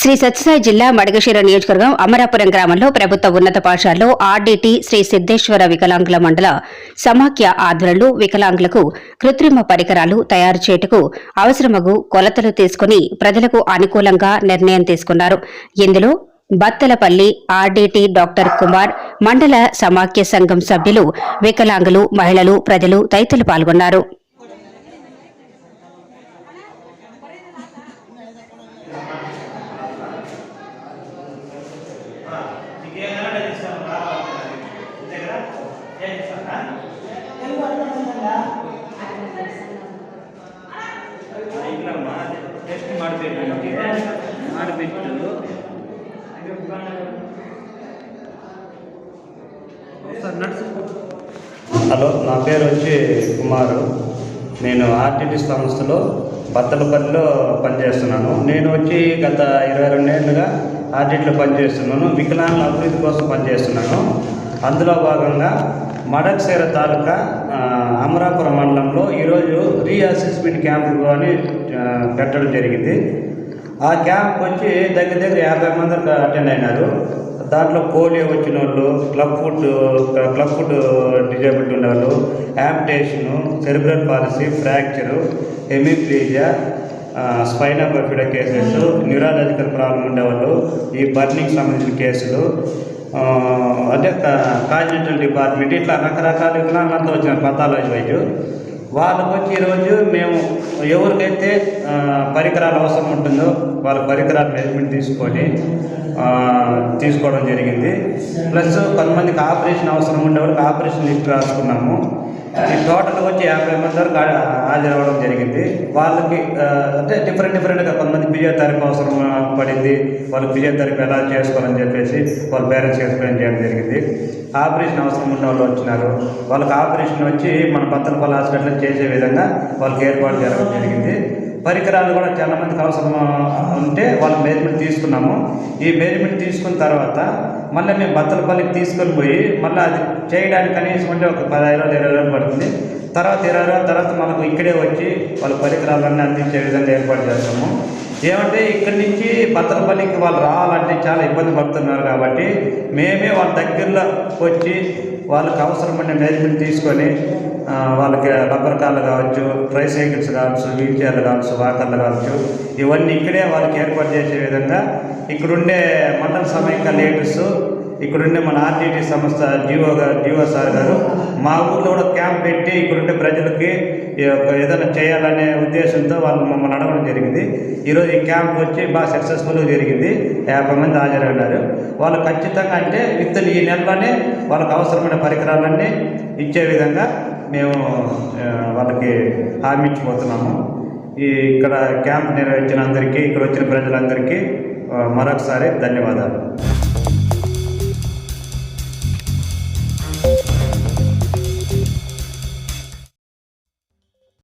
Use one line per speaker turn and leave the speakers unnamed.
శ్రీ సత్యసాయి జిల్లా మడగశీర నియోజకవర్గం అమరాపురం గ్రామంలో ప్రభుత్వ ఉన్నత పాఠశాలలో ఆర్డీటీ శ్రీ సిద్దేశ్వర వికలాంగుల మండల సమాఖ్య ఆధ్వర్యంలో వికలాంగులకు కృత్రిమ పరికరాలు తయారు చేయుటకు అవసరమగు కొలతలు తీసుకుని ప్రజలకు అనుకూలంగా నిర్ణయం తీసుకున్నారు. ఇందులో బత్తలపల్లి ఆర్డీటీ డాక్టర్ కుమార్ మండల సమాఖ్య సంఘం సభ్యులు వికలాంగులు మహిళలు ప్రజలు తదితరులు పాల్గొన్నారు.
ಇಲ್ಲಮ್ಮ ಟೆಸ್ಟ್ ಮಾಡಬೇಕು ಮಾಡಿಬಿಟ್ಟು ಸರ್ ನಡ್ಸ್
హలో నా పేరు వచ్చి కుమారు నేను ఆర్టీటీ సంస్థలో బత్తలపల్లిలో పనిచేస్తున్నాను నేను వచ్చి గత ఇరవై రెండేళ్ళుగా ఆర్టీటీలో పనిచేస్తున్నాను. వికలాంగుల అభివృద్ధి కోసం పనిచేస్తున్నాను. అందులో భాగంగా మడక్సేర తాలూకా అమరాపురం మండలంలో ఈరోజు రీఅసెస్మెంట్ క్యాంపు అని పెట్టడం జరిగింది. ఆ క్యాంప్ వచ్చి దగ్గర దగ్గర యాభై మంది అటెండ్ అయినారు. దాంట్లో పోలియో వచ్చిన వాళ్ళు club foot club foot disability ఉన్నవాళ్ళు యాప్టేషను cerebral palsy fracture hemiplegia spina bifida cases neurological problem ఉండేవాళ్ళు. ఈ బర్నింగ్ సంబంధించిన కేసులు ఆ, అదే కాజిటల్ డిపార్ట్మెంట్ ఇట్లా రకరకాల వికలాంగులంతా వచ్చిన పథాలజీ వైద్యు వాళ్ళకు వచ్చి ఈరోజు మేము ఎవరికైతే పరికరాలు అవసరం ఉంటుందో వాళ్ళ పరికరాల మెజర్మెంట్ తీసుకొని తీసుకోవడం జరిగింది. ప్లస్ కొంతమందికి ఆపరేషన్ అవసరం ఉండే వాళ్ళకి ఆపరేషన్ లిస్ట్ రాసుకున్నాము. ఈ టోటల్ వచ్చి యాభై మంది వరకు హా- హాజరవ్వడం జరిగింది. వాళ్ళకి అంటే డిఫరెంట్ డిఫరెంట్గా కొంతమంది ఫిజియోథెరపీ అవసరం పడింది. వాళ్ళు ఫిజియోథెరపీ ఎలా చేసుకోవాలని చెప్పేసి వాళ్ళ పేరెంట్స్ ఎక్స్ప్లెయిన్ చేయడం జరిగింది. ఆపరేషన్ అవసరం ఉన్న వాళ్ళు వచ్చినారు. వాళ్ళకి ఆపరేషన్ వచ్చి మన పత్తనపల్లి హాస్పిటల్లో చేసే విధంగా వాళ్ళకి ఏర్పాటు జరగడం జరిగింది. పరికరాలు కూడా చాలా మందికి అవసరం ఉంటే వాళ్ళ మేజర్మెంట్ తీసుకున్నాము. ఈ మేజర్మెంట్ తీసుకున్న తర్వాత మళ్ళీ మేము బత్తలపల్లికి తీసుకొని పోయి మళ్ళీ అది చేయడానికి కనీసం అంటే ఒక పదహైదు రోజులు ఇరవై రోజులు పడుతుంది. తర్వాత ఇరవై రోజుల తర్వాత మనకు ఇక్కడే వచ్చి వాళ్ళ పరికరాలన్నీ అందించే విధంగా ఏర్పాటు చేస్తాము. ఏమంటే ఇక్కడి నుంచి బత్తలపల్లికి వాళ్ళు రావాలంటే చాలా ఇబ్బంది పడుతున్నారు కాబట్టి మేమే వాళ్ళ దగ్గరలో వచ్చి వాళ్ళకి అవసరమైన మేనేజ్మెంట్ తీసుకొని వాళ్ళకి రబ్బర్ కార్లు కావచ్చు ట్రైసైకిల్స్ కావచ్చు వీల్ చైర్లు కావచ్చు వాకర్లు కావచ్చు ఇవన్నీ ఇక్కడే వాళ్ళకి ఏర్పాటు చేసే విధంగా ఇక్కడుండే మండల సమైక్య లీడర్స్ ఇక్కడుండే మన ఆర్టీటీ సంస్థ జీవో గారు జీవో సార్ గారు మా ఊర్లో కూడా క్యాంప్ పెట్టి ఇక్కడుండే ప్రజలకి ఈ యొక్క ఏదైనా చేయాలనే ఉద్దేశంతో వాళ్ళు మమ్మల్ని అడగడం జరిగింది. ఈరోజు ఈ క్యాంప్ వచ్చి బాగా సక్సెస్ఫుల్గా జరిగింది. యాభై మంది హాజరైనారు వాళ్ళు ఖచ్చితంగా అంటే విత్ ఈ నెలలోనే వాళ్ళకి అవసరమైన పరికరాలన్నీ ఇచ్చే విధంగా మేము వాళ్ళకి హామీ ఇచ్చిపోతున్నాము. ఈ ఇక్కడ క్యాంప్ నిర్వహించిన అందరికీ ఇక్కడ వచ్చిన ప్రజలందరికీ మరొకసారి ధన్యవాదాలు.